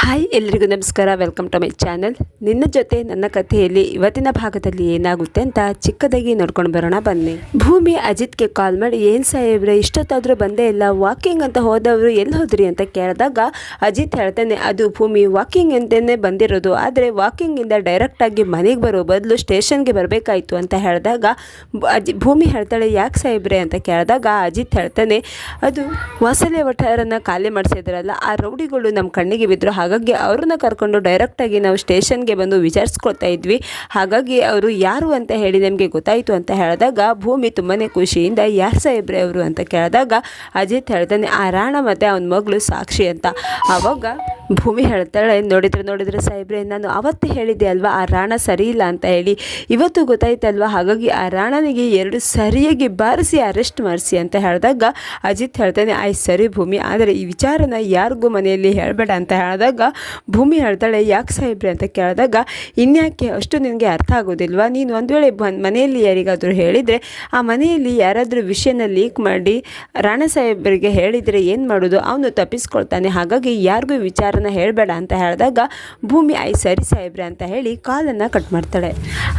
Hi, ಎಲ್ರಿಗೂ ನಮಸ್ಕಾರ. Welcome to my channel ನಿನ್ನ ಜೊತೆ ನನ್ನ ಕಥೆಯಲ್ಲಿ ಇವತ್ತಿನ ಭಾಗದಲ್ಲಿ ಏನಾಗುತ್ತೆ ಅಂತ ಚಿಕ್ಕದಾಗಿ ನೋಡ್ಕೊಂಡು ಬರೋಣ. ಬನ್ನಿ. ಭೂಮಿ ಅಜಿತ್ಗೆ ಕಾಲ್ ಮಾಡಿ, ಏನು ಸಾಹೇಬ್ರೆ, ಇಷ್ಟೊತ್ತಾದರೂ ಬಂದೇ ಇಲ್ಲ. ವಾಕಿಂಗ್ ಅಂತ ಹೋದವರು ಎಲ್ಲಿ ಹೋದ್ರಿ? ಅಂತ ಕೇಳಿದಾಗ ಅಜಿತ್ ಹೇಳ್ತಾನೆ, ಅದು ಭೂಮಿ ವಾಕಿಂಗ್ ಅಂತಲೇ ಬಂದಿರೋದು. ಆದರೆ ವಾಕಿಂಗಿಂದ ಡೈರೆಕ್ಟಾಗಿ ಮನೆಗೆ ಬರೋ ಬದಲು ಸ್ಟೇಷನ್ಗೆ ಬರಬೇಕಾಯ್ತು ಅಂತ ಹೇಳಿದಾಗ, ಅಜಿ, ಭೂಮಿ ಹೇಳ್ತಾಳೆ, ಯಾಕೆ ಸಾಹೇಬ್ರೆ? ಅಂತ ಕೇಳಿದಾಗ ಅಜಿತ್ ಹೇಳ್ತಾನೆ, ಅದು ವಾಸಲೆ ವಠಾರನ್ನು ಖಾಲಿ ಮಾಡಿಸಿದ್ರಲ್ಲ, ಆ ರೌಡಿಗಳು ನಮ್ಮ ಕಣ್ಣಿಗೆ ಬಿದ್ದರು ಹಾಗಾಗಿ ಅವ್ರನ್ನ ಕರ್ಕೊಂಡು ಡೈರೆಕ್ಟಾಗಿ ನಾವು ಸ್ಟೇಷನ್ಗೆ ಬಂದು ವಿಚಾರಿಸ್ಕೊಳ್ತಾ ಇದ್ವಿ. ಹಾಗಾಗಿ ಅವರು ಯಾರು ಅಂತ ಹೇಳಿ ನಮಗೆ ಗೊತ್ತಾಯಿತು ಅಂತ ಹೇಳಿದಾಗ, ಭೂಮಿ ತುಂಬಾ ಖುಷಿಯಿಂದ, ಯಾರು ಸಾಹೇಬ್ರೆ ಅವರು? ಅಂತ ಕೇಳಿದಾಗ, ಅಜಿತ್ ಹೇಳ್ತಾನೆ, ಆ ರಾಣ ಮತ್ತು ಅವನ ಮಗಳು ಸಾಕ್ಷಿ ಅಂತ. ಆವಾಗ ಭೂಮಿ ಹೇಳ್ತಾಳೆ, ನೋಡಿದ್ರೆ ನೋಡಿದ್ರೆ ಸಾಹೇಬ್ರೆ, ನಾನು ಅವತ್ತು ಹೇಳಿದ್ದೆ ಅಲ್ವಾ, ಆ ರಾಣ ಸರಿ ಇಲ್ಲ ಅಂತ ಹೇಳಿ. ಇವತ್ತು ಗೊತ್ತಾಯ್ತಲ್ವಾ ಹಾಗಾಗಿ ಆ ರಾಣನಿಗೆ ಎರಡು ಸರಿಯಾಗಿ ಬಾರಿಸಿ ಅರೆಸ್ಟ್ ಮಾಡಿಸಿ ಅಂತ ಹೇಳಿದಾಗ ಅಜಿತ್ ಹೇಳ್ತಾನೆ ಆಯ್ತು ಸರಿ ಭೂಮಿ, ಆದರೆ ಈ ವಿಚಾರನ ಯಾರಿಗೂ ಮನೆಯಲ್ಲಿ ಹೇಳಬೇಡ ಅಂತ ಹೇಳಿದಾಗ ಭೂಮಿ ಹೇಳ್ತಾಳೆ, ಯಾಕೆ ಸಾಹೇಬ್ರೆ? ಅಂತ ಕೇಳಿದಾಗ, ಇನ್ಯಾಕೆ, ಅಷ್ಟು ನಿನಗೆ ಅರ್ಥ ಆಗೋದಿಲ್ವಾ? ನೀನು ಒಂದು ವೇಳೆ ಮನೆಯಲ್ಲಿ ಯಾರಿಗಾದರೂ ಹೇಳಿದರೆ, ಆ ಮನೆಯಲ್ಲಿ ಯಾರಾದರೂ ವಿಷಯನ ಲೀಕ್ ಮಾಡಿ, ರಾಣ ಸಾಹೇಬರಿಗೆ ಹೇಳಿದರೆ ಏನು ಮಾಡೋದು? ಅವನು ತಪ್ಪಿಸ್ಕೊಳ್ತಾನೆ. ಹಾಗಾಗಿ ಯಾರಿಗೂ ಈ ವಿಚಾರನ ಹೇಳಬೇಡ ಅಂತ ಹೇಳಿದಾಗ, ಭೂಮಿ ಐ ಸರಿ ಸಾಹೇಬ್ರೆ ಅಂತ ಹೇಳಿ ಕಾಲನ್ನು ಕಟ್ ಮಾಡ್ತಾಳೆ.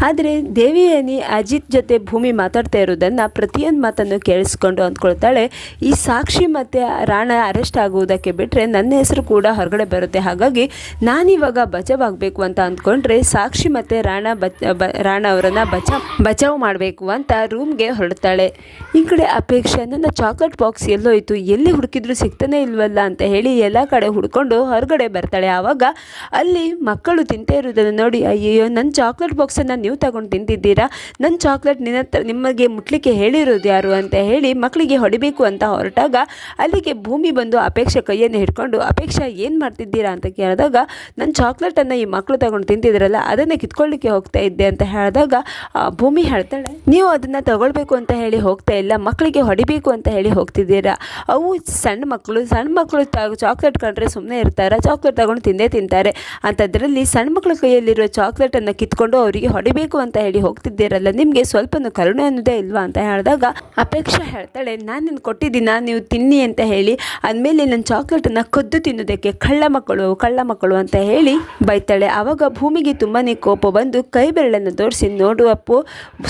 ಆದರೆ ದೇವಿಯನಿ ಅಜಿತ್ ಜೊತೆ ಭೂಮಿ ಮಾತಾಡ್ತಾ ಇರೋದನ್ನು ಪ್ರತಿಯೊಂದು ಮಾತನ್ನು ಕೇಳಿಸ್ಕೊಂಡು ಅಂದ್ಕೊಳ್ತಾಳೆ. ಈ ಸಾಕ್ಷಿ ಮತ್ತು ರಾಣ ಅರೆಸ್ಟ್ ಆಗುವುದಕ್ಕೆ ಬಿಟ್ಟರೆ ನನ್ನ ಹೆಸರು ಕೂಡ ಹೊರಗಡೆ ಬರುತ್ತೆ. ಹಾಗಾಗಿ ನಾನಿವಾಗ ಬಚಾವಾಗಬೇಕು ಅಂತ ಅಂದ್ಕೊಂಡ್ರೆ ಸಾಕ್ಷಿ ಮತ್ತು ರಾಣ ಬ, ರಾಣ ಅವರನ್ನು ಬಚಾವ್ ಬಚಾವ್ ಮಾಡಬೇಕು ಅಂತ ರೂಮ್ಗೆ ಹೊರಡ್ತಾಳೆ. ಈ ಕಡೆ ಅಪೇಕ್ಷೆ, ನನ್ನ ಚಾಕ್ಲೇಟ್ ಬಾಕ್ಸ್ ಎಲ್ಲೋಯ್ತು, ಎಲ್ಲಿ ಹುಡುಕಿದ್ರು ಸಿಗ್ತಾನೆ ಇಲ್ವಲ್ಲ? ಅಂತ ಹೇಳಿ ಎಲ್ಲ ಕಡೆ ಹುಡ್ಕೊಂಡು ಹೊರಗಡೆ ಬರ್ತಾಳೆ. ಆವಾಗ ಅಲ್ಲಿ ಮಕ್ಕಳು ತಿಂತೇ ಇರುವುದನ್ನು ನೋಡಿ, ಅಯ್ಯಯ್ಯೋ ನನ್ನ ಚಾಕ್ಲೇಟ್ ಬಾಕ್ಸನ್ನು ನೀವು ತಗೊಂಡು ತಿಂತಿದ್ದೀರಾ? ನನ್ನ ಚಾಕ್ಲೇಟ್ ನಿನ್ನ ನಿಮಗೆ ಮುಟ್ಲಿಕ್ಕೆ ಹೇಳಿರೋದು ಯಾರು? ಅಂತ ಹೇಳಿ ಮಕ್ಕಳಿಗೆ ಹೊಡಿಬೇಕು ಅಂತ ಹೊರಟಾಗ ಅಲ್ಲಿಗೆ ಭೂಮಿ ಬಂದು ಅಪೇಕ್ಷೆ ಕೈಯನ್ನು ಹಿಡ್ಕೊಂಡು, ಅಪೇಕ್ಷೆ, ಏನು ಮಾಡ್ತಿದ್ದೀರಾ? ಅಂತ ಕೇಳಿದಾಗ ನನ್ನ ಚಾಕ್ಲೇಟನ್ನು ಈ ಮಕ್ಕಳು ತಗೊಂಡು ತಿಂತಿದ್ರಲ್ಲ, ಅದನ್ನು ಕಿತ್ಕೊಳ್ಳಿಕ್ಕೆ ಹೋಗ್ತಾ ಇದ್ದೆ. ಅಂತ ಹೇಳಿದಾಗ ಭೂಮಿ ಹೇಳ್ತಾಳೆ, ನೀವು ಅದನ್ನು ತಗೊಳ್ಬೇಕು ಅಂತ ಹೇಳಿ ಹೋಗ್ತಾ ಇಲ್ಲ, ಮಕ್ಕಳಿಗೆ ಹೊಡಿಬೇಕು ಅಂತ ಹೇಳಿ ಹೋಗ್ತಿದ್ದೀರಾ? ಅವು ಸಣ್ಣ ಮಕ್ಕಳು ಸಣ್ಣ ಮಕ್ಕಳು ಚಾಕ್ಲೇಟ್ ಕಂಡ್ರೆ ಸುಮ್ಮನೆ ಇರ್ತಾರೆ? ಚಾಕ್ಲೇಟ್ ತಗೊಂಡು ತಿಂದೇ ತಿಂತಾರೆ. ಅಂಥದ್ರಲ್ಲಿ ಸಣ್ಣ ಮಕ್ಕಳ ಕೈಯಲ್ಲಿರೋ ಚಾಕ್ಲೇಟನ್ನು ಕಿತ್ಕೊಂಡು ಅವರಿಗೆ ಹೊಡಿಬೇಕು ಅಂತ ಹೇಳಿ ಹೋಗ್ತಿದ್ದೀರಲ್ಲ, ನಿಮಗೆ ಸ್ವಲ್ಪನೂ ಕರುಣೆ ಅನ್ನೋದೇ ಇಲ್ವಾ ಅಂತ ಹೇಳಿದಾಗ ಅಪೇಕ್ಷೆ ಹೇಳ್ತಾಳೆ, ನಾನು ನಿನ್ನ ಕೊಟ್ಟಿದ್ದೀನ, ನೀವು ತಿನ್ನಿ ಅಂತ ಹೇಳಿ, ಅಂದಮೇಲೆ ನನ್ನ ಚಾಕ್ಲೇಟನ್ನು ಕದ್ದು ತಿನ್ನೋದಕ್ಕೆ ಕಳ್ಳ ಮಕ್ಕಳು ಕಳ್ಳ ಮಕ್ಕಳು ಅಂತ ಹೇಳಿ ಬೈತಾಳೆ. ಆವಾಗ ಭೂಮಿಗೆ ತುಂಬಾ ಕೋಪ ಬಂದು ಕೈ ಬೆರಳನ್ನು ತೋರಿಸಿ ನೋಡುವಪ್ಪು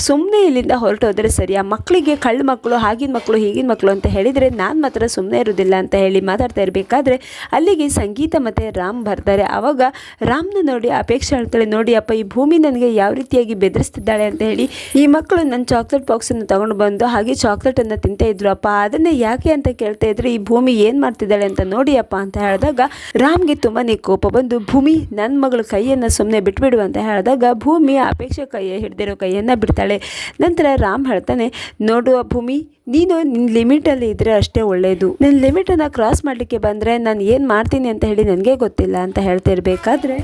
ಸುಮ್ಮನೆ ಇಲ್ಲಿಂದ ಹೊರಟೋದ್ರೆ ಸರಿ ಮಕ್ಕಳಿಗೆ ಕಳ್ಳ ಮಕ್ಕಳು, ಆಗಿನ ಮಕ್ಕಳು ಹೀಗಿನ ಮಕ್ಕಳು ಅಂತ ಹೇಳಿದರೆ ನಾನು ಮಾತ್ರ ಸುಮ್ಮನೆ ಇರೋದಿಲ್ಲ ಅಂತ ಹೇಳಿ ಮಾತಾಡ್ತಾ ಇರಬೇಕಾದ್ರೆ, ಅಲ್ಲಿಗೆ ಸಂಗೀತ ಮತ್ತು ರಾಮ್ ಬರ್ತಾರೆ. ಆವಾಗ ರಾಮ್ನ ನೋಡಿ ಅಪೇಕ್ಷೆ ಹೇಳ್ತಾಳೆ, ನೋಡಿ ಅಪ್ಪ, ಈ ಭೂಮಿ ನನಗೆ ಯಾವ ರೀತಿಯಾಗಿ ಬೆದರಿಸ್ತಿದ್ದಾಳೆ ಅಂತ ಹೇಳಿ ಈ ಮಕ್ಕಳು ನನ್ನ ಚಾಕ್ಲೇಟ್ ಬಾಕ್ಸನ್ನು ತಗೊಂಡು ಬಂದು ಹಾಗೆ ಚಾಕ್ಲೇಟನ್ನು ತಿಂತಾ ಇದ್ರು. ಅಪ್ಪ, ಅದನ್ನೇ ಯಾಕೆ ಅಂತ ಕೇಳ್ತಾ ಇದ್ರು? ಈ ಭೂಮಿ ಏನು ಮಾಡ್ತಿದ್ದಾಳೆ ಅಂತ ನೋಡಿ ಅಪ್ಪ ಅಂತ ಹೇಳಿದಾಗ ರಾಮ್ಗೆ ತುಂಬಾ ಕೋಪ ಬಂದು, ಭೂಮಿ ನನ್ನ ಮಗಳ ಕೈಯನ್ನು ಸುಮ್ಮನೆ ಬಿಟ್ಬಿಡು ಅಂತ ಹೇಳಿದಾಗ ಭೂಮಿ ಅಪೇಕ್ಷೆ ಕೈ ಹಿಡ್ದಿರೋ ಕೈಯನ್ನು ಬಿಡ್ತಾಳೆ. ನಂತರ ರಾಮ್ ಹೇಳ್ತಾನೆ, ನೋಡುವ ಭೂಮಿ ನೀನು ನಿನ್ನ ಲಿಮಿಟಲ್ಲಿ ಇದ್ದರೆ ಅಷ್ಟೇ ಒಳ್ಳೆಯದು ನಿನ್ನ ಲಿಮಿಟನ್ನು ಕ್ರಾಸ್ ಮಾಡಲಿಕ್ಕೆ ಬಂದರೆ ನಾನು ಏನು ಮಾಡ್ತೀನಿ ಅಂತ ಹೇಳಿ ನನಗೆ ಗೊತ್ತಿಲ್ಲ ಅಂತ ಹೇಳ್ತಾ ಇರಬೇಕಾದ್ರೆ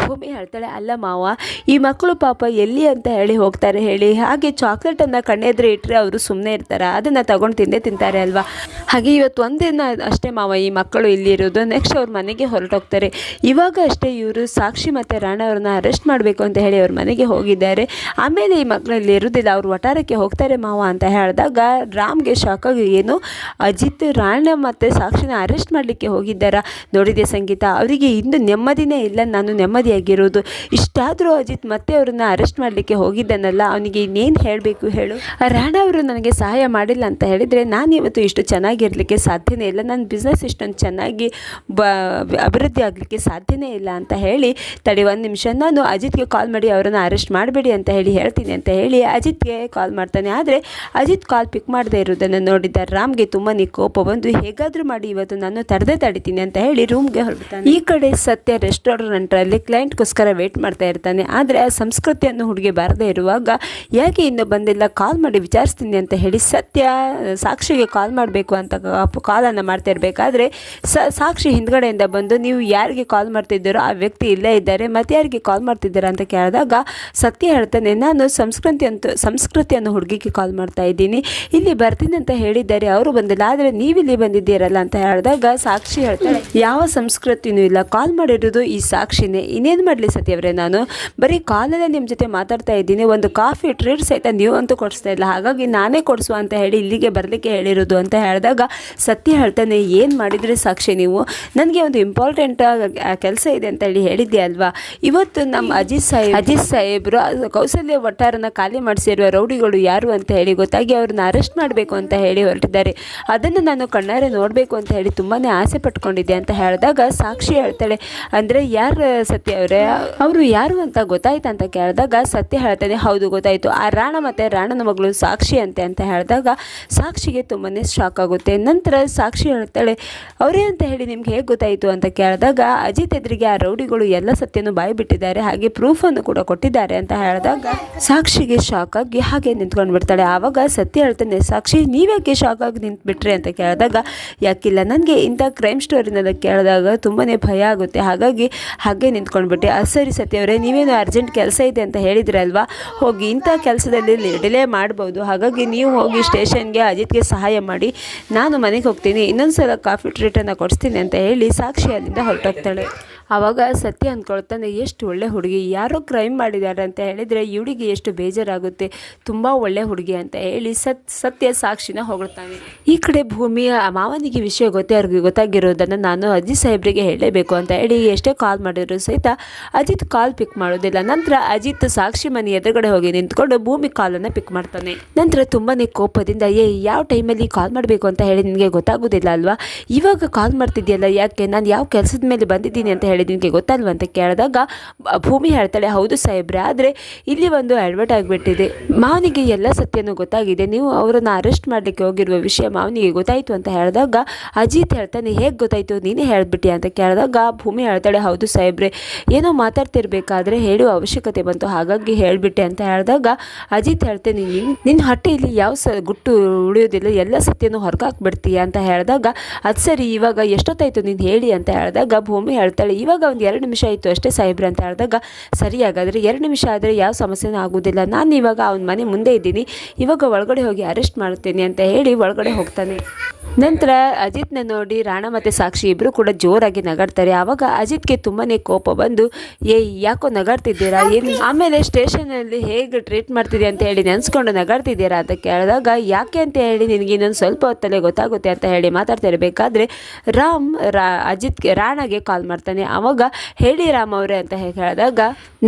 ಭೂಮಿ ಹೇಳ್ತಾಳೆ, ಅಲ್ಲ ಮಾವ, ಈ ಮಕ್ಕಳು ಪಾಪ ಎಲ್ಲಿ ಅಂತ ಹೇಳಿ ಹೋಗ್ತಾರೆ ಹೇಳಿ. ಹಾಗೆ ಚಾಕ್ಲೇಟನ್ನು ಕಣ್ಣೆದ್ರೆ ಇಟ್ಟರೆ ಅವರು ಸುಮ್ಮನೆ ಇರ್ತಾರೆ. ಅದನ್ನು ತಗೊಂಡು ತಿಂದೇ ತಿಂತಾರೆ ಅಲ್ವಾ? ಹಾಗೆ ಇವತ್ತು ಒಂದಿನ ಅಷ್ಟೇ ಮಾವ ಈ ಮಕ್ಕಳು ಇಲ್ಲಿ ಇರೋದು. ನೆಕ್ಸ್ಟ್ ಅವ್ರ ಮನೆಗೆ ಹೊರಟೋಗ್ತಾರೆ. ಇವಾಗ ಅಷ್ಟೇ ಇವರು ಸಾಕ್ಷಿ ಮತ್ತು ರಾಣ ಅವ್ರನ್ನ ಅರೆಸ್ಟ್ ಮಾಡಬೇಕು ಅಂತ ಹೇಳಿ ಅವ್ರ ಮನೆಗೆ ಹೋಗಿದ್ದಾರೆ. ಆಮೇಲೆ ಈ ಮಕ್ಕಳು ಇಲ್ಲಿ ಇರೋದಿಲ್ಲ. ಅವ್ರು ವಟಾರಕ್ಕೆ ಹೋಗ್ತಾರೆ ಮಾವ ಅಂತ ಹೇಳಿದಾಗ ರಾಮ್ಗೆ ಶಾಕ್ ಆಗಿ, ಏನು? ಅಜಿತ್ ರಾಣ ಮತ್ತು ಸಾಕ್ಷಿನ ಅರೆಸ್ಟ್ ಮಾಡಲಿಕ್ಕೆ ಹೋಗಿದ್ದಾರಾ? ನೋಡಿದೆ ಸಂಗೀತ? ಅವರಿಗೆ ಇಂದು ನೆಮ್ಮದಿನೇ ಇಲ್ಲ. ನಾನು ನೆಮ್ಮದಿಯಾಗಿರೋದು ಇಷ್ಟಾದರೂ ಅಜಿತ್ ಮತ್ತೆ ಅವ್ರನ್ನ ಅರೆಸ್ಟ್ ಮಾಡಲಿಕ್ಕೆ ಹೋಗಿದ್ದಾನಲ್ಲ, ಅವನಿಗೆ ಇನ್ನೇನು ಹೇಳಬೇಕು ಹೇಳು? ರಾಣಾ ಅವರು ನನಗೆ ಸಹಾಯ ಮಾಡಿಲ್ಲ ಅಂತ ಹೇಳಿದರೆ ನಾನು ಇವತ್ತು ಇಷ್ಟು ಚೆನ್ನಾಗಿರಲಿಕ್ಕೆ ಸಾಧ್ಯನೇ ಇಲ್ಲ. ನನ್ನ ಬಿಸ್ನೆಸ್ ಇಷ್ಟೊಂದು ಚೆನ್ನಾಗಿ ಬ, ಅಭಿವೃದ್ಧಿ ಆಗಲಿಕ್ಕೆ ಸಾಧ್ಯನೇ ಇಲ್ಲ ಅಂತ ಹೇಳಿ ತಡಿ ಒಂದು ನಿಮಿಷ. ನಾನು ಅಜಿತ್ಗೆ ಕಾಲ್ ಮಾಡಿ ಅವರನ್ನು ಅರೆಸ್ಟ್ ಮಾಡಬೇಡಿ ಅಂತ ಹೇಳಿ ಹೇಳ್ತೀನಿ ಅಂತ ಹೇಳಿ ಅಜಿತ್ಗೆ ಕಾಲ್ ಮಾಡ್ತಾನೆ. ಆದರೆ ಅಜಿತ್ ಕಾಲ್ ಪಿಕ್ ಮಾಡದೇ ಇರೋದನ್ನು ನೋಡಿದ ರಾಮ್ಗೆ ತುಂಬಾ ಕೋಪ ಬಂದು, ಹೇಗಾದರೂ ಮಾಡಿ, ಇವತ್ತು ನಾನು ತಡೆದೇ ತಡಿತೀನಿ ಅಂತ ಹೇಳಿ ರೂಮ್ಗೆ ಹೊರಡ್ತಾನೆ. ಈ ಕಡೆ ಸತ್ಯ ರೆಸ್ಟೋರೆಂಟಲ್ಲಿ ಕ್ಲೈಂಟ್ಗೋಸ್ಕರ ವೇಟ್ ಮಾಡ್ತಾ ಇರ್ತಾನೆ. ಆದರೆ ಆ ಸಂಸ್ಕೃತಿಯನ್ನು ಹುಡುಗಿ ಬಾರದೇ ಇರುವಾಗ ಯಾಕೆ ಇನ್ನೂ ಬಂದಿಲ್ಲ ಕಾಲ್ ಮಾಡಿ ವಿಚಾರಿಸ್ತೀನಿ ಅಂತ ಹೇಳಿ ಸತ್ಯ ಸಾಕ್ಷಿಗೆ ಕಾಲ್ ಮಾಡಬೇಕು ಅಂತ ಕಾಲನ್ನು ಮಾಡ್ತಾ ಇರಬೇಕಾದ್ರೆ ಸಾಕ್ಷಿ ಹಿಂದ್ಗಡೆಯಿಂದ ಬಂದು ನೀವು ಯಾರಿಗೆ ಕಾಲ್ ಮಾಡ್ತಿದ್ದೀರೋ ಆ ವ್ಯಕ್ತಿ ಇಲ್ಲೇ ಇದ್ದಾರೆ, ಮತ್ತೆ ಯಾರಿಗೆ ಕಾಲ್ ಮಾಡ್ತಿದ್ದೀರಾ ಅಂತ ಕೇಳಿದಾಗ ಸತ್ಯ ಹೇಳ್ತಾನೆ, ನಾನು ಸಂಸ್ಕೃತಿ ಅಂತ ಸಂಸ್ಕೃತಿಯನ್ನು ಹುಡುಗಿಗೆ ಕಾಲ್ ಮಾಡ್ತಾ ಇದ್ದೀನಿ. ಇಲ್ಲಿ ಬರ್ತೀನಿ ಅಂತ ಹೇಳಿದ್ದಾರೆ, ಅವರು ಬಂದಿಲ್ಲ. ಆದರೆ ನೀವಿಲ್ಲಿ ಬಂದಿದ್ದೀರಲ್ಲ ಅಂತ ಹೇಳಿದಾಗ ಸಾಕ್ಷಿ ಹೇಳ್ತಾರೆ ಯಾವ ಸಂಸ್ಕೃತಿನೂ ಇಲ್ಲ. ಕಾಲ್ ಮಾಡಿರೋದು ಈ ಸಾಕ್ಷಿನೇ. ಇನ್ನೇನು ಮಾಡಲಿ ಸತ್ಯವರೇ ನಾನು? ಬರೀ ಕಾಲಲ್ಲೇ ನಿಮ್ಮ ಜೊತೆ ಮಾತಾಡ್ತಾ ಇದ್ದೀನಿ ಒಂದು ಕಾಫಿ ಟ್ರೀಟ್ ಸಹಿತ ನೀವು ಅಂತೂ ಕೊಡಿಸ್ತಾ ಇಲ್ಲ. ಹಾಗಾಗಿ ನಾನೇ ಕೊಡಿಸುವ ಅಂತ ಹೇಳಿ ಇಲ್ಲಿಗೆ ಬರಲಿಕ್ಕೆ ಹೇಳಿರೋದು ಅಂತ ಹೇಳಿದಾಗ ಸತ್ಯ ಹೇಳ್ತಾನೆ ಏನು ಮಾಡಿದರೆ ಸಾಕ್ಷಿ ನೀವು? ನನಗೆ ಒಂದು ಇಂಪಾರ್ಟೆಂಟ್ ಕೆಲಸ ಇದೆ ಅಂತ ಹೇಳಿ ಹೇಳಿದ್ದೆ ಅಲ್ವಾ? ಇವತ್ತು ನಮ್ಮ ಅಜಿತ್ ಸಾಹೇಬ್ ಅಜಿತ್ ಸಾಹೇಬ್ರು ಕೌಶಲ್ಯ ಕೌಸಲ್ಯ ವಠಾರನ ಖಾಲಿ ಮಾಡಿಸಿರುವ ರೌಡಿಗಳು ಯಾರು ಅಂತ ಹೇಳಿ ಗೊತ್ತಾಗಿ ಅವ್ರನ್ನ ಅರೆಸ್ಟ್ ಮಾಡಬೇಕು ಅಂತ ಹೇಳಿ ಹೊರಟಿದ್ದಾರೆ. ಅದನ್ನು ನಾನು ಕಣ್ಣಾರೆ ನೋಡಬೇಕು ಅಂತ ಹೇಳಿ ತುಂಬಾ ಆಸೆ ಪಟ್ಕೊಂಡಿದ್ದೆ ಅಂತ ಹೇಳಿದಾಗ ಸಾಕ್ಷಿ ಹೇಳ್ತಾಳೆ ಅಂದರೆ ಯಾರು ಸತ್ಯ ಅವರೇ? ಅವರು ಯಾರು ಅಂತ ಗೊತ್ತಾಯ್ತು ಅಂತ ಕೇಳಿದಾಗ ಸತ್ಯ ಹೇಳ್ತಾನೆ, ಹೌದು, ಗೊತ್ತಾಯಿತು. ಆ ರಾಣ ಮತ್ತು ರಾಣನ ಮಗಳು ಸಾಕ್ಷಿ ಅಂತೆ ಅಂತ ಹೇಳಿದಾಗ ಸಾಕ್ಷಿಗೆ ತುಂಬಾ ಶಾಕ್ ಆಗುತ್ತೆ. ನಂತರ ಸಾಕ್ಷಿ ಹೇಳ್ತಾಳೆ, ಅವರೇ ಅಂತ ಹೇಳಿ ನಿಮ್ಗೆ ಹೇಗೆ ಗೊತ್ತಾಯಿತು? ಅಂತ ಕೇಳಿದಾಗ ಅಜಿತ್ ಎದುರಿಗೆ ಆ ರೌಡಿಗಳು ಎಲ್ಲ ಸತ್ಯನೂ ಬಾಯಿ ಬಿಟ್ಟಿದ್ದಾರೆ. ಹಾಗೆ ಪ್ರೂಫನ್ನು ಕೂಡ ಕೊಟ್ಟಿದ್ದಾರೆ ಅಂತ ಹೇಳಿದಾಗ ಸಾಕ್ಷಿಗೆ ಶಾಕ್ ಆಗಿ ಹಾಗೆ ನಿಂತ್ಕೊಂಡು ಬಿಡ್ತಾಳೆ. ಆವಾಗ ಸತ್ಯ ಹೇಳ್ತಾನೆ, ಸಾಕ್ಷಿ, ನೀವ್ಯಾಕೆ ಶಾಕ್ ಆಗಿ ನಿಂತ್ಬಿಟ್ರಿ? ಅಂತ ಕೇಳಿದಾಗ, ಯಾಕಿಲ್ಲ, ನನಗೆ ಇಂಥ ಕ್ರೈಮ್ ಸ್ಟೋರಿನೆಲ್ಲ ಕೇಳಿದಾಗ ತುಂಬಾ ಭಯ ಆಗುತ್ತೆ. ಹಾಗಾಗಿ ಹಾಗೆ ನಿಂತ್ಕೊಂಡ್ಬಿಟ್ಟೆ ಅದು ಸರಿ ಸತ್ಯವರೇ, ನೀವೇನು ಅರ್ಜೆಂಟ್ ಕೆಲಸ ಇದೆ ಅಂತ ಹೇಳಿದ್ರಲ್ವಾ ಹೋಗಿ ಇಂಥ ಕೆಲಸದಲ್ಲಿ ಡಿಲೇ ಮಾಡ್ಬೋದು. ಹಾಗಾಗಿ ನೀವು ಹೋಗಿ ಸ್ಟೇಷನ್ಗೆ ಅಜಿತ್ಗೆ ಸಹಾಯ ಮಾಡಿ. ನಾನು ಮನೆಗೆ ಹೋಗ್ತೀನಿ. ಇನ್ನೊಂದು ಸಲ ಕಾಫಿ ಟ್ರೀಟನ್ನು ಕೊಡಿಸ್ತೀನಿ ಅಂತ ಹೇಳಿ ಸಾಕ್ಷಿ ಅಲ್ಲಿಂದ ಹೊರಟೋಗ್ತಾಳೆ. ಆವಾಗ ಸತ್ಯ ಅಂದ್ಕೊಳ್ತಾನೆ, ಎಷ್ಟು ಒಳ್ಳೆ ಹುಡುಗಿ, ಯಾರೋ ಕ್ರೈಮ್ ಮಾಡಿದ್ದಾರೆ ಅಂತ ಹೇಳಿದರೆ ಇವಳಿಗೆ ಎಷ್ಟು ಬೇಜಾರಾಗುತ್ತೆ, ತುಂಬ ಒಳ್ಳೆ ಹುಡುಗಿ ಅಂತ ಹೇಳಿ ಸತ್, ಸತ್ಯ ಸಾಕ್ಷಿನ ಹೊಗಳ್ತಾನೆ. ಈ ಕಡೆ ಭೂಮಿಯ ಮಾವನಿಗೆ ವಿಷಯ ಗೊತ್ತೇ, ಅವ್ರಿಗೆ ಗೊತ್ತಾಗಿರೋದನ್ನು ನಾನು ಅಜಿತ್ ಸಾಹೇಬ್ರಿಗೆ ಹೇಳಲೇಬೇಕು ಅಂತ ಹೇಳಿ ಎಷ್ಟೇ ಕಾಲ್ ಮಾಡಿದ್ರು ಸಹಿತ ಅಜಿತ್ ಕಾಲ್ ಪಿಕ್ ಮಾಡೋದಿಲ್ಲ. ನಂತರ ಅಜಿತ್ ಸಾಕ್ಷಿ ಮನೆ ಎದುರುಗಡೆ ಹೋಗಿ ನಿಂತ್ಕೊಂಡು ಭೂಮಿ ಕಾಲನ್ನು ಪಿಕ್ ಮಾಡ್ತಾನೆ. ನಂತರ ತುಂಬಾ ಕೋಪದಿಂದ, ಏ, ಯಾವ ಟೈಮಲ್ಲಿ ಕಾಲ್ ಮಾಡಬೇಕು? ಅಂತ ಹೇಳಿ, ನಿನಗೆ ಗೊತ್ತಾಗೋದಿಲ್ಲ ಅಲ್ವಾ? ಇವಾಗ ಕಾಲ್ ಮಾಡ್ತಿದ್ಯಲ್ಲ, ಯಾಕೆ? ನಾನು ಯಾವ ಕೆಲಸದ ಮೇಲೆ ಬಂದಿದ್ದೀನಿ ಅಂತ ಹೇಳಿ ನಿನಗೆ ಗೊತ್ತಲ್ವ ಅಂತ ಕೇಳಿದಾಗ ಭೂಮಿ ಹೇಳ್ತಾಳೆ, ಹೌದು ಸಾಹೇಬ್ರೆ, ಆದರೆ ಇಲ್ಲಿ ಒಂದು ಅಡ್ವರ್ಟ್ ಆಗಿಬಿಟ್ಟಿದೆ. ಮಾವನಿಗೆ ಎಲ್ಲ ಸತ್ಯನೂ ಗೊತ್ತಾಗಿದೆ. ನೀವು ಅವರನ್ನು ಅರೆಸ್ಟ್ ಮಾಡಲಿಕ್ಕೆ ಹೋಗಿರುವ ವಿಷಯ ಮಾವನಿಗೆ ಗೊತ್ತಾಯಿತು ಅಂತ ಹೇಳಿದಾಗ, ಅಜಿತ್ ಹೇಳ್ತಾನೆ, ಹೇಗೆ ಗೊತ್ತಾಯಿತು? ನೀನೇ ಹೇಳಿಬಿಟ್ಟಿ ಅಂತ ಕೇಳಿದಾಗ, ಭೂಮಿ ಹೇಳ್ತಾಳೆ, ಹೌದು ಸಾಹೇಬ್ರೆ, ಏನೋ ಮಾತಾಡ್ತಿರ್ಬೇಕಾದ್ರೆ ಹೇಳುವ ಅವಶ್ಯಕತೆ ಬಂತು, ಹಾಗಾಗಿ ಹೇಳಿಬಿಟ್ಟೆ. ಅಂತ ಹೇಳಿದಾಗ, ಅಜಿತ್ ಹೇಳ್ತೇನೆ ನಿನ್ನ ನಿನ್ನ ಹೊಟ್ಟೆಯಲ್ಲಿ ಯಾವ ಸ, ಗುಟ್ಟು ಉಳಿಯೋದಿಲ್ಲ, ಎಲ್ಲ ಸತ್ಯನೂ ಹೊರಗಾಕ್ಬಿಡ್ತೀಯ? ಅಂತ ಹೇಳಿದಾಗ, ಅದು ಸರಿ, ಇವಾಗ ಎಷ್ಟೊತ್ತಾಯಿತು ನೀನು ಹೇಳಿ? ಅಂತ ಹೇಳಿದಾಗ, ಭೂಮಿ ಹೇಳ್ತಾಳೆ ಇವಾಗ ಒಂದು ಎರಡು ನಿಮಿಷ ಆಯಿತು ಅಷ್ಟೇ ಸಾಹೇಬ್ರ ಅಂತ ಹೇಳಿದಾಗ ಸರಿಯಾಗಾದರೆ ಎರಡು ನಿಮಿಷ ಆದರೆ ಯಾವ ಸಮಸ್ಯೆನೂ ಆಗೋದಿಲ್ಲ. ನಾನು ಇವಾಗ ಅವನ ಮನೆ ಮುಂದೆ ಇದ್ದೀನಿ. ಇವಾಗ ಒಳಗಡೆ ಹೋಗಿ ಅರೆಸ್ಟ್ ಮಾಡ್ತೀನಿ ಅಂತ ಹೇಳಿ ಒಳಗಡೆ ಹೋಗ್ತಾನೆ. ನಂತರ ಅಜಿತ್ನ ನೋಡಿ ರಾಣ ಮತ್ತು ಸಾಕ್ಷಿ ಇಬ್ಬರು ಕೂಡ ಜೋರಾಗಿ ನಗಾಡ್ತಾರೆ. ಆವಾಗ ಅಜಿತ್ಗೆ ತುಂಬಾ ಕೋಪ ಬಂದು ಏ ಯಾಕೋ ನಗಾಡ್ತಿದ್ದೀರಾ? ಏನು ಆಮೇಲೆ ಸ್ಟೇಷನಲ್ಲಿ ಹೇಗೆ ಟ್ರೀಟ್ ಮಾಡ್ತಿದ್ದೀರಿ ಅಂತ ಹೇಳಿ ನೆನೆಸ್ಕೊಂಡು ನಗಾಡ್ತಿದ್ದೀರಾ ಅಂತ ಕೇಳಿದಾಗ ಯಾಕೆ ಅಂತ ಹೇಳಿ ನಿನಗೆ ಇನ್ನೊಂದು ಸ್ವಲ್ಪ ಹೊತ್ತಲ್ಲೇ ಗೊತ್ತಾಗುತ್ತೆ ಅಂತ ಹೇಳಿ ಮಾತಾಡ್ತಿರ್ಬೇಕಾದ್ರೆ ರಾಮ್ ರಾ ಅಜಿತ್ಗೆ ರಾಣಗೆ ಕಾಲ್ ಮಾಡ್ತಾನೆ. ಆವಾಗ ಹೇಳಿ ರಾಮ್ ಅವರೇ ಅಂತ ಹೇಳಿ ಹೇಳಿದಾಗ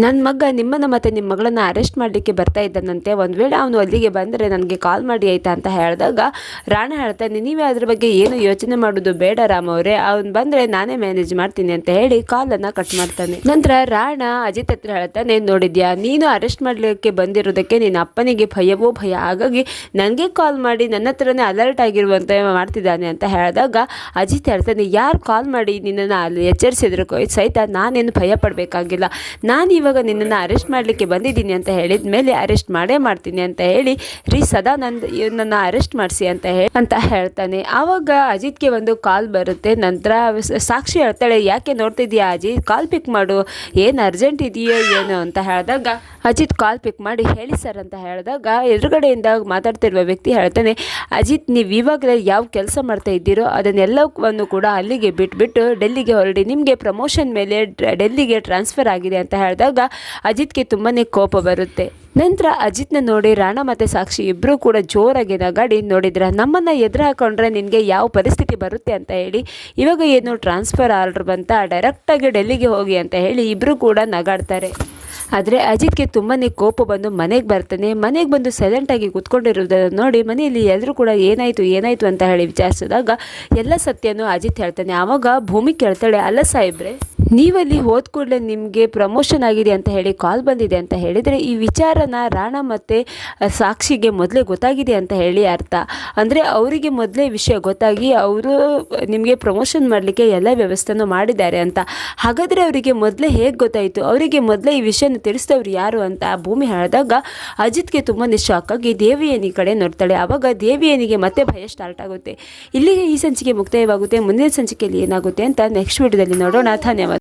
ನನ್ನ ಮಗ ನಿಮ್ಮನ್ನ ಮತ್ತು ನಿಮ್ಮ ಮಗಳನ್ನ ಅರೆಸ್ಟ್ ಮಾಡಲಿಕ್ಕೆ ಬರ್ತಾ ಇದ್ದಾನಂತೆ. ಒಂದು ವೇಳೆ ಅವನು ಅಲ್ಲಿಗೆ ಬಂದರೆ ನನಗೆ ಕಾಲ್ ಮಾಡಿ ಆಯ್ತಾ? ಅಂತ ಹೇಳಿದಾಗ ರಾಣ ಹೇಳ್ತಾನೆ ನೀವೇ ಅದ್ರ ಬಗ್ಗೆ ಏನು ಯೋಚನೆ ಮಾಡೋದು ಬೇಡ ರಾಮ್ ಅವರೇ. ಅವ್ನು ಬಂದರೆ ನಾನೇ ಮ್ಯಾನೇಜ್ ಮಾಡ್ತೀನಿ ಅಂತ ಹೇಳಿ ಕಾಲನ್ನು ಕಟ್ ಮಾಡ್ತಾನೆ. ನಂತರ ರಾಣ ಅಜಿತ್ ಹತ್ರ ಹೇಳ್ತಾನೆ, ನೋಡಿದ್ಯಾ, ನೀನು ಅರೆಸ್ಟ್ ಮಾಡಲಿಕ್ಕೆ ಬಂದಿರೋದಕ್ಕೆ ನಿನ್ನ ಅಪ್ಪನಿಗೆ ಭಯವೋ ಭಯ. ಹಾಗಾಗಿ ನನಗೆ ಕಾಲ್ ಮಾಡಿ ನನ್ನ ಹತ್ರನೇ ಅಲರ್ಟ್ ಆಗಿರುವಂತೆ ಮಾಡ್ತಿದ್ದಾನೆ ಅಂತ ಹೇಳಿದಾಗ ಅಜಿತ್ ಹೇಳ್ತಾನೆ, ಯಾರು ಕಾಲ್ ಮಾಡಿ ನಿನ್ನನ್ನು ಅಲ್ಲಿ ಎಚ್ಚರಿಸಿದ್ರು ಸಹಿತ ನಾನೇನು ಭಯ ಪಡಬೇಕಾಗಿಲ್ಲ. ನಾನು ಇವಾಗ ನಿನ್ನನ್ನು ಅರೆಸ್ಟ್ ಮಾಡಲಿಕ್ಕೆ ಬಂದಿದ್ದೀನಿ ಅಂತ ಹೇಳಿದ ಮೇಲೆ ಅರೆಸ್ಟ್ ಮಾಡೇ ಮಾಡ್ತೀನಿ ಅಂತ ಹೇಳಿ, ರೀ ಸದಾ ನನ್ನ ನನ್ನ ಅರೆಸ್ಟ್ ಮಾಡಿಸಿ ಅಂತ ಹೇಳಿ ಅಂತ ಹೇಳ್ತಾನೆ. ಆವಾಗ ಅಜಿತ್ಗೆ ಒಂದು ಕಾಲ್ ಬರುತ್ತೆ. ನಂತರ ಸಾಕ್ಷಿ ಹೇಳ್ತಾಳೆ ಯಾಕೆ ನೋಡ್ತಿದ್ಯಾ ಅಜಿತ್ ಕಾಲ್ ಪಿಕ್ ಮಾಡು. ಏನು ಅರ್ಜೆಂಟ್ ಇದೆಯೋ, ಏನು? ಅಂತ ಹೇಳಿದಾಗ, ಅಜಿತ್ ಕಾಲ್ ಪಿಕ್ ಮಾಡಿ ಹೇಳಿ ಸರ್ ಅಂತ ಹೇಳಿದಾಗ, ಎದುರುಗಡೆಯಿಂದ ಮಾತಾಡ್ತಿರುವ ವ್ಯಕ್ತಿ ಹೇಳ್ತಾನೆ, ಅಜಿತ್, ನೀವು ಇವಾಗಲೇ ಯಾವ ಕೆಲಸ ಮಾಡ್ತಾ ಇದ್ದೀರೋ ಅದನ್ನೆಲ್ಲವನ್ನು ಕೂಡ ಅಲ್ಲಿಗೆ ಬಿಟ್ಬಿಟ್ಟು ಡೆಲ್ಲಿಗೆ ಹೊರಡಿ. ನಿಮಗೆ ಪ್ರಮೋಷನ್ ಮೇಲೆ ಡೆಲ್ಲಿಗೆ ಟ್ರಾನ್ಸ್ಫರ್ ಆಗಿದೆ ಅಂತ ಹೇಳಿದಾಗ, ಅಜಿತ್ಗೆ ತುಂಬಾ ಕೋಪ ಬರುತ್ತೆ. ನಂತರ ಅಜಿತ್ನ ನೋಡಿ ರಾಣ ಮತ್ತು ಸಾಕ್ಷಿ ಇಬ್ಬರೂ ಕೂಡ ಜೋರಾಗಿ ನಗಾಡಿ ನೋಡಿದ್ರ ನಮ್ಮನ್ನು ಎದುರು ಹಾಕೊಂಡ್ರೆ ನಿನಗೆ ಯಾವ ಪರಿಸ್ಥಿತಿ ಬರುತ್ತೆ ಅಂತ ಹೇಳಿ, ಇವಾಗ ಏನು ಟ್ರಾನ್ಸ್ಫರ್ ಆರ್ಡ್ರ್ ಬಂತ ಡೈರೆಕ್ಟಾಗಿ ಡೆಲ್ಲಿಗೆ ಹೋಗಿ ಅಂತ ಹೇಳಿ ಇಬ್ಬರು ಕೂಡ ನಗಾಡ್ತಾರೆ. ಆದರೆ ಅಜಿತ್ಗೆ ತುಂಬಾ ಕೋಪ ಬಂದು ಮನೆಗೆ ಬರ್ತಾನೆ, ಮನೆಗೆ ಬಂದು ಸೈಲೆಂಟಾಗಿ ಕೂತ್ಕೊಂಡಿರೋದನ್ನು ನೋಡಿ ಮನೆಯಲ್ಲಿ ಎಲ್ಲರೂ ಕೂಡ ಏನಾಯಿತು ಏನಾಯಿತು ಅಂತ ಹೇಳಿ ವಿಚಾರಿಸಿದಾಗ ಎಲ್ಲ ಸತ್ಯನೂ ಅಜಿತ್ ಹೇಳ್ತಾನೆ ಆವಾಗ ಭೂಮಿ ಕೇಳ್ತಾಳೆ ಅಲ್ಲ ಸಾಹೇಬ್ರೆ ನೀವಲ್ಲಿ ಹೋದ ಕೂಡಲೇ ನಿಮಗೆ ಪ್ರಮೋಷನ್ ಆಗಿದೆ ಅಂತ ಹೇಳಿ ಕಾಲ್ ಬಂದಿದೆ ಅಂತ ಹೇಳಿದರೆ ಈ ವಿಚಾರನ ರಾಣ ಮತ್ತು ಸಾಕ್ಷಿಗೆ ಮೊದಲೇ ಗೊತ್ತಾಗಿದೆ ಅಂತ ಹೇಳಿ ಅರ್ಥ. ಅಂದರೆ ಅವರಿಗೆ ಮೊದಲೇ ವಿಷಯ ಗೊತ್ತಾಗಿ ಅವರು ನಿಮಗೆ ಪ್ರಮೋಷನ್ ಮಾಡಲಿಕ್ಕೆ ಎಲ್ಲ ವ್ಯವಸ್ಥೆನೂ ಮಾಡಿದ್ದಾರೆ ಅಂತ. ಹಾಗಾದರೆ ಅವರಿಗೆ ಮೊದಲೇ ಹೇಗೆ ಗೊತ್ತಾಯಿತು? ಅವರಿಗೆ ಮೊದಲೇ ಈ ವಿಷಯನ ತಿಳಿಸಿದವರು ಯಾರು ಅಂತ ಭೂಮಿ ಹೇಳಿದಾಗ ಅಜಿತ್ಗೆ ತುಂಬಾ ಶಾಕ್ ಆಗಿ ದೇವಿಯನಿ ಕಡೆ ನೋಡ್ತಾಳೆ. ಆವಾಗ ದೇವಿಯನಿಗೆ ಮತ್ತೆ ಭಯ ಸ್ಟಾರ್ಟ್ ಆಗುತ್ತೆ. ಇಲ್ಲಿಗೆ ಈ ಸಂಚಿಕೆ ಮುಕ್ತಾಯವಾಗುತ್ತೆ. ಮುಂದಿನ ಸಂಚಿಕೆಯಲ್ಲಿ ಏನಾಗುತ್ತೆ ಅಂತ ನೆಕ್ಸ್ಟ್ ವಿಡಿಯೋದಲ್ಲಿ ನೋಡೋಣ. ಧನ್ಯವಾದ.